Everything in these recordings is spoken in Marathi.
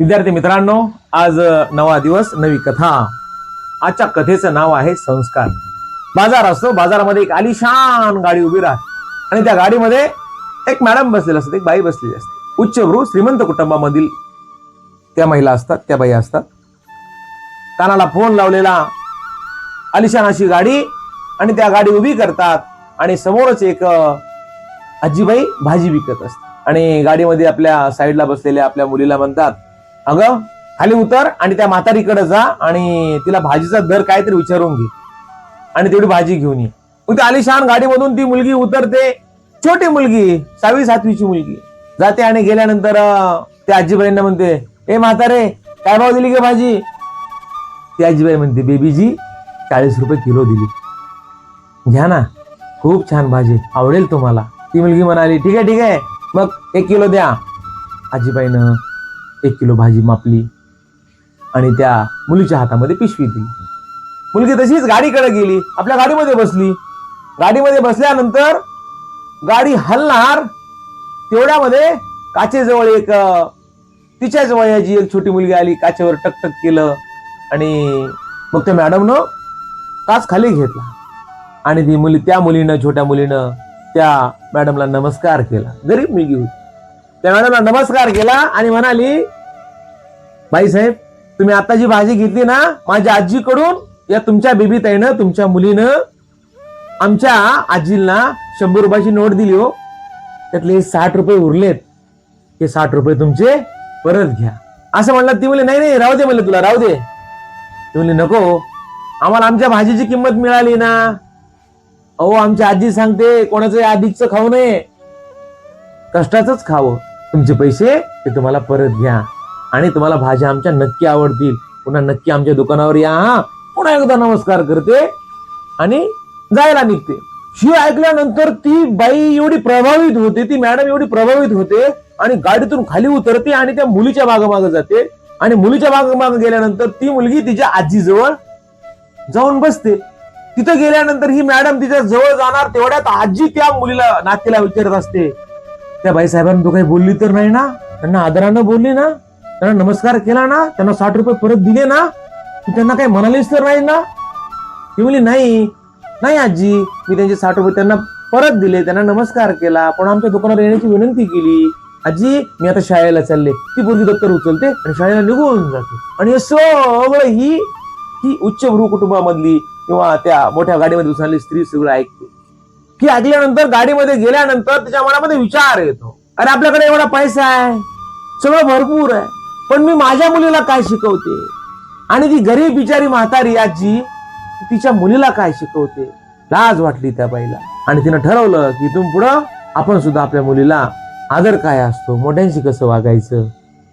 विद्यार्थी मित्रांनो आज नवा दिवस नवी कथा. आजच्या कथेचं नाव आहे संस्कार. बाजार असतो बाजारामध्ये एक आलिशान गाडी उभी राहते. आणि त्या गाडीमध्ये एक मॅडम बसलेली असते एक बाई बसलेली असते. उच्चभ्रू श्रीमंत कुटुंबामधील त्या महिला असतात त्या बाई असतात. कानाला फोन लावलेला. आलिशान अशी गाडी आणि त्या गाडी उभी करतात आणि समोरच एक आजीबाई भाजी विकत असते आणि गाडीमध्ये आपल्या साईडला बसलेल्या आपल्या मुलीला म्हणतात अगं खाली उतर आणि त्या म्हातारीकडे जा आणि तिला भाजीचा दर काय तरी विचारून घे. आणि तेवढी भाजी घेऊन ये. मग ती आलिशान गाडीमधून ती मुलगी उतरते. छोटी मुलगी सहावी सातवीची मुलगी. जाते आणि गेल्यानंतर त्या आजीबाईंना म्हणते ए म्हातारे काय भाव दिली गे भाजी? ती आजीबाई म्हणते बेबीजी चाळीस रुपये किलो दिली. घ्या ना खूप छान भाजी आवडेल तुम्हाला. ती मुलगी म्हणाली ठीक आहे ठीक आहे मग एक किलो द्या. आजीबाईनं एक किलो भाजी मापली आणि त्या मुलीच्या हातामध्ये पिशवी दिली. मुलगी तशीच गाडीकडे गेली आपल्या गाडीमध्ये बसली. गाडीमध्ये बसल्यानंतर गाडी हलणार तेवढ्यामध्ये काचेजवळ एक तिच्याजवळ याची एक छोटी मुलगी आली काचेवर टकटक केलं आणि मग त्या मॅडमनं काच खाली घेतला. आणि ती मुली त्या मुलीनं छोट्या मुलीनं त्या मॅडमला नमस्कार केला. गरीब मुलगी होती. त्या मॅडमला नमस्कार केला आणि म्हणाली बाईसाहेब तुम्ही आता जी भाजी घेतली ना माझ्या आजीकडून या तुमच्या बेबीताईनं तुमच्या मुलीनं आमच्या आजीला शंभर रुपयाची नोट दिली हो. त्यातले साठ रुपये उरलेत. हे साठ रुपये तुमचे परत घ्या. असं म्हणलं ती म्हणले नाही नाही राहू दे म्हणलं तुला राहू दे. ती म्हणली नको आम्हाला आमच्या भाजीची किंमत मिळाली ना. अहो आमची आजी सांगते कोणाचं आधीच खाऊ नये. कष्टाचंच खावं. तुमचे पैसे ते तुम्हाला परत घ्या. आणि तुम्हाला भाज्या आमच्या नक्की आवडतील. पुन्हा नक्की आमच्या दुकानावर या हा. पुन्हा एकदा नमस्कार करते आणि जायला निघते. ही ऐकल्यानंतर ती बाई एवढी प्रभावित होते ती मॅडम एवढी प्रभावित होते आणि गाडीतून खाली उतरते आणि त्या मुलीच्या मागे जाते. आणि मुलीच्या मागे मागे गेल्यानंतर ती मुलगी तिच्या आजीजवळ जाऊन बसते. तिथं गेल्यानंतर ही मॅडम तिच्या जवळ जाणार तेवढ्यात आजी त्या मुलीला नातीला विचारत असते. त्या बाईसाहेबांनी तू काही बोलली तर नाही ना? त्यांना आदरानं बोलली ना? त्यांना नमस्कार केला ना? त्यांना साठ रुपये परत दिले ना? तू त्यांना काही म्हणालीस तर नाही ना? ती म्हणली नाही नाही आजी. मी त्यांचे साठ रुपये त्यांना परत दिले. त्यांना नमस्कार केला. पण आमच्या दुकानावर येण्याची विनंती केली. आजी मी आता शाळेला चालले. ती पोरगी दप्तर उचलते आणि शाळेला निघून जाते. आणि हे सगळं ही ही उच्चभ्रू कुटुंबामधली किंवा त्या मोठ्या गाडीमध्ये बसणारी स्त्री सगळं ऐकते. की ऐकल्यानंतर गाडीमध्ये गेल्यानंतर तिच्या मनामध्ये विचार येतो. अरे आपल्याकडे एवढा पैसा आहे सगळं भरपूर आहे पण मी माझ्या मुलीला काय शिकवते? आणि ती गरीब बिचारी म्हातारी आजी तिच्या मुलीला काय शिकवते? लाज वाटली त्या बाईला. आणि तिनं ठरवलं की इथून पुढं आपण सुद्धा आपल्या मुलीला आदर काय असतो? मोठ्यांशी कसं वागायचं?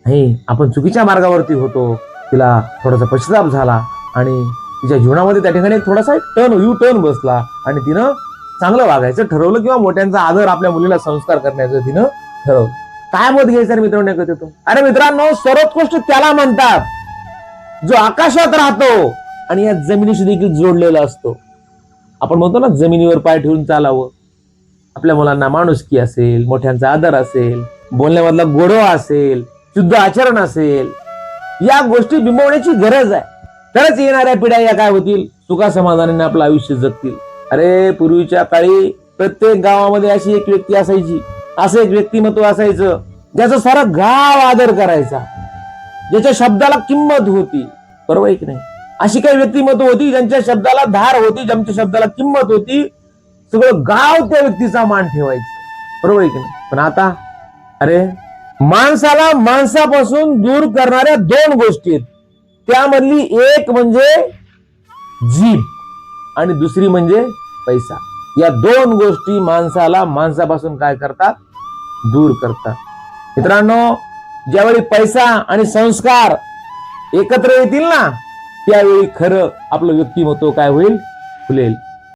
नाही आपण चुकीच्या मार्गावरती होतो. तिला थोडासा पश्चाताप झाला आणि तिच्या जीवनामध्ये त्या ठिकाणी थोडासा एक टर्न यू टर्न बसला. आणि तिनं चांगलं वागायचं ठरवलं किंवा मोठ्यांचा आदर आपल्या मुलीला संस्कार करण्याचं तिनं ठरवलं. काय मत घ्यायचं मित्रांनो एकत्र येतो? अरे मित्रांनो सर्वोत्कृष्ट त्याला म्हणतात जो आकाशात राहतो आणि या जमिनीशी देखील जोडलेला असतो. आपण म्हणतो ना जमिनीवर पाय ठेवून चालावं. आपल्या मुलांना माणुसकी असेल मोठ्यांचा आदर असेल बोलण्यामधला गोडवा असेल शुद्ध आचरण असेल या गोष्टी बिंबवण्याची गरज आहे. तरच येणाऱ्या पिढ्या या काय होतील? सुखा समाधानाने आपलं आयुष्य जगतील. अरे पूर्वीच्या काळी प्रत्येक गावामध्ये अशी एक व्यक्ती असायची. असं एक व्यक्तिमत्व असायचं ज्याचं सारा गाव आदर करायचा. ज्याच्या शब्दाला किंमत होती. बरोबर की नाही? अशी काही व्यक्तिमत्व होती ज्यांच्या शब्दाला धार होती ज्यांच्या शब्दाला किंमत होती. सगळं गाव त्या व्यक्तीचा मान ठेवायचं. बरोबर की नाही? पण आता अरे माणसाला माणसापासून दूर करणाऱ्या दोन गोष्टी आहेत. त्यामधली एक म्हणजे जीभ. आणि दुसरी म्हणजे पैसा. या दोन गोष्टी माणसाला माणसापासून काय करतात? दूर करतात. मित्रांनो ज्यावेळी पैसा आणि संस्कार एकत्र येतील ना त्यावेळी खरं आपलं व्यक्तिमत्व काय होईल? फुलेल.